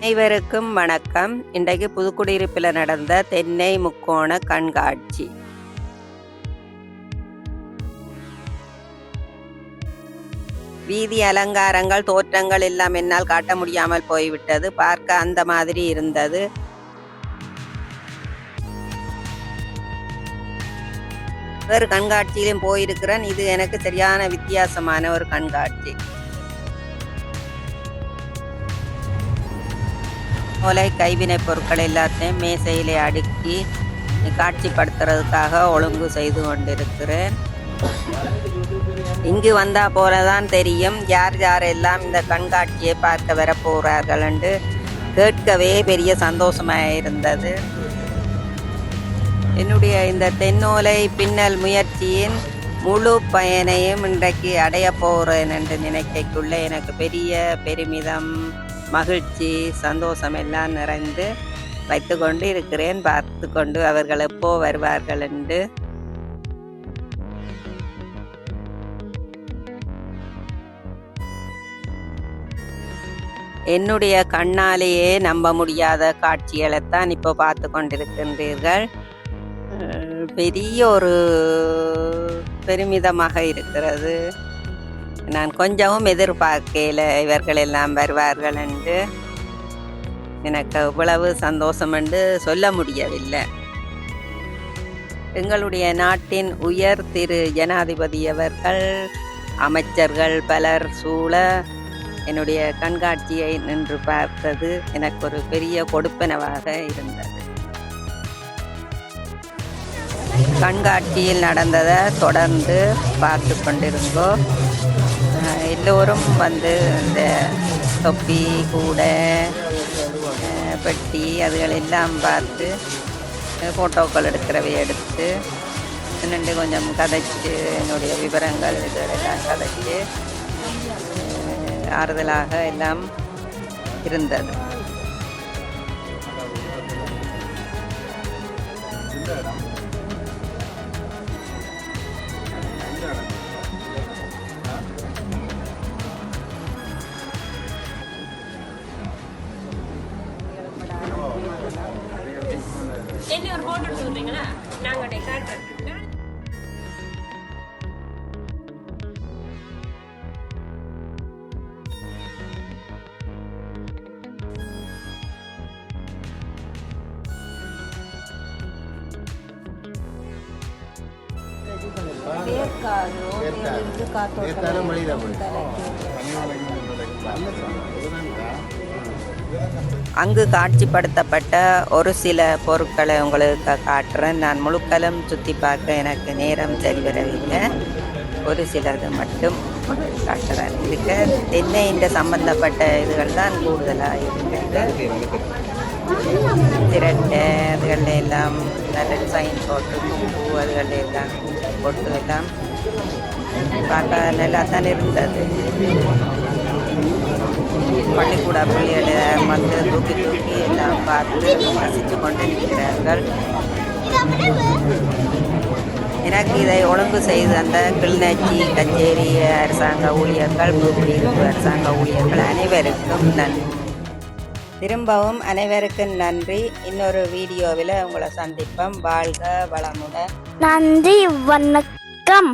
அனைவருக்கும் வணக்கம். இன்றைக்கு புதுக்குடியிருப்பில் நடந்த தென்னை முக்கோண கண்காட்சி. வீதி அலங்காரங்கள் தோற்றங்கள் எல்லாம் என்னால் காட்ட முடியாமல் போய்விட்டது. பார்க்க அந்த மாதிரி இருந்தது. வேறு கண்காட்சியிலும் போயிருக்கிறேன். இது எனக்கு சரியான வித்தியாசமான ஒரு கண்காட்சி. ஓலை கைவினைப் பொருட்கள் எல்லாத்தையும் மேசையிலே அடுக்கி காட்சிப்படுத்துறதுக்காக ஒழுங்கு செய்து கொண்டிருக்கிறேன். இங்கு வந்தா போலதான் தெரியும் யார் யாரெல்லாம் இந்த கண்காட்சியை பார்க்க வர போகிறார்கள் என்று. கேட்கவே பெரிய சந்தோஷமாக இருந்தது. என்னுடைய இந்த தென்னோலை பின்னல் முயற்சியின் முழு பயனையும் இன்றைக்கு அடைய போகிறேன் என்று நினைக்கக்குள்ளே எனக்கு பெரிய பெருமிதம். மகிழ்ச்சி சந்தோஷம் எல்லாம் நிறைந்து வைத்து கொண்டு இருக்கிறேன். பார்த்து கொண்டு அவர்கள் எப்போ வருவார்கள் என்று. என்னுடைய கண்ணாலேயே நம்ப முடியாத காட்சிகளைத்தான் இப்போ பார்த்து கொண்டிருக்கின்றீர்கள். பெரிய ஒரு பெருமிதமாக இருக்கிறது. நான் கொஞ்சமும் எதிர்பார்க்கையில் இவர்கள் எல்லாம் வருவார்கள் என்று. எனக்கு இவ்வளவு சந்தோஷம் என்று சொல்ல முடியவில்லை. எங்களுடைய நாட்டின் உயர் திரு ஜனாதிபதி அவர்கள் அமைச்சர்கள் பலர் சூழ என்னுடைய கண்காட்சியை நின்று பார்த்தது எனக்கு ஒரு பெரிய கொடுப்பனவாக இருந்தது. கண்காட்சியில் நடந்ததை தொடர்ந்து பார்த்து கொண்டிருந்தோம். எல்லோரும் வந்து இந்த தொப்பி கூடை பெட்டி அதுகளெல்லாம் பார்த்து ஃபோட்டோக்கள் எடுக்கிறவை எடுத்து நின்று கொஞ்சம் கதைச்சு என்னுடைய விவரங்கள் இதுகளெல்லாம் கதைச்சு ஆறுதலாக எல்லாம் இருந்தது. என்ன ஒரு போட்டோ எடுத்து விடுறீங்களா? நாங்கள் காட்டுறேன் நேர்த்தாலும் மொழியில போய் அங்கு காட்சிப்படுத்தப்பட்ட ஒரு சில பொருட்களை உங்களுக்கு காட்டுறேன். நான் முழுக்கலும் சுற்றி பார்க்க எனக்கு நேரம் சரி வரவில்லை ஒரு சிலது மட்டும் காட்டுறேன். இதுக்கு தென்னையின் சம்பந்தப்பட்ட இதுகள் தான் கூடுதலாக இருக்கிறது திரட்டை அதுகளில் எல்லாம் நல்ல டிசைன் போட்டு பூ அதுகளில் எல்லாம் போட்டு எல்லாம் பார்க்க நல்லா தான் இருந்தது. பள்ளிக்கூட பிள்ளைகளை வந்து தூக்கி தூக்கி எல்லாம் பார்த்து ரசித்து கொண்டு இருக்கிறார்கள் எனக்கு இதை ஒழுங்கு செய்து அந்த கிளிநொச்சி கச்சேரி அரசாங்க ஊழியர்கள் குடியிருப்பு அரசாங்க ஊழியர்கள் அனைவருக்கும் நன்றி. திரும்பவும் அனைவருக்கும் நன்றி. இன்னொரு வீடியோவில் உங்களை சந்திப்போம். வாழ்க வளமுடன். நன்றி வணக்கம்.